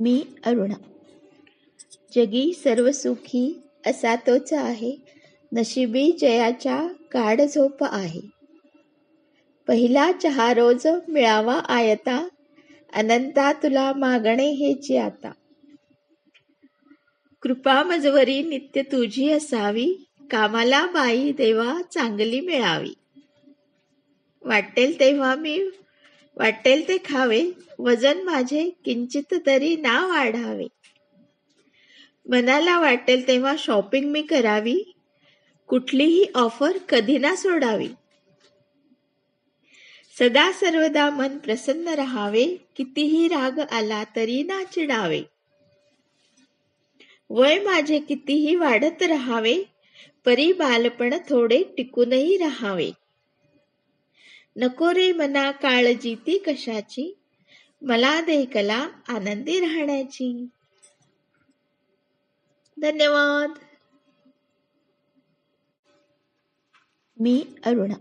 मी अरुणा. जगी सर्व सुखी असा तोच आहे. नशिबी जयाच्या गाढ झोप आहे. पहिला चहा रोज मिळावा आयता अनंता तुला मागणे हे जे आता कृपा मजवरी नित्य तुझी असावी कामाला बाई देवा चांगली मिळावी. वाटेल तेव्हा मी वाटेल ते खावे वजन माझे किंचित तरी ना वाढावे. मनाला वाटेल तेव्हा शॉपिंग मी करावी कुठलीही ऑफर कधी ना सोडावी. सदा सर्वदा मन प्रसन्न राहावे कितीही राग आला तरी ना चिडावे. वय माझे कितीही वाढत राहावे परी बालपण थोडे टिकूनही राहावे. नको रे मना काळजी ती कशाची? मला दे कला आनंदी राहण्याची. धन्यवाद. मी अरुणा.